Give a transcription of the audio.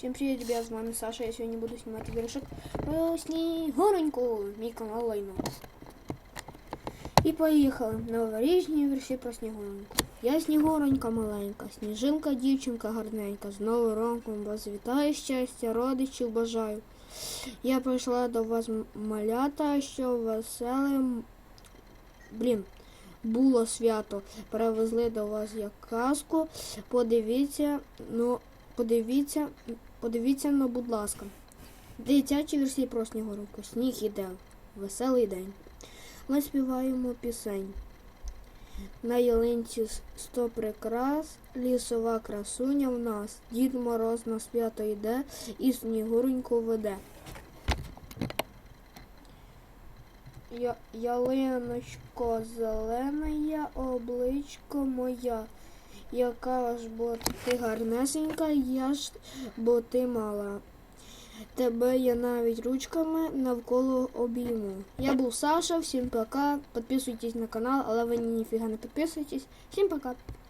Всем привет, ребят, с вами Саша. Я сегодня буду снимать игрушек про Снегуреньку, мій канал Лайно. І поїхали. Новорічні вірші про Снігуреньку. Я Снігуренька маленька, сніжинка, дівчинка гарненька. З новим роком вас вітаю щастя, родичів бажаю. Я прийшла до вас малята, що веселим. Блін, було свято. Привезли до вас як казку. Подивіться, ну, подивіться, подивіться, ну, будь ласка. Дитячі версії про Снігуреньку. Сніг іде. Веселий день. Ми співаємо пісень. На ялинці сто прикрас, лісова красуня в нас. Дід Мороз на свято йде і Снігуреньку веде. Я, ялиночко зелена, обличко моя. Яка ж бо ти гарнесенька, я ж бо ти мала. Тебе я навіть ручками навколо обійму. Я був Саша, всім пока. Підписуйтесь на канал, але ви ніфіга не підписуйтесь. Всім пока.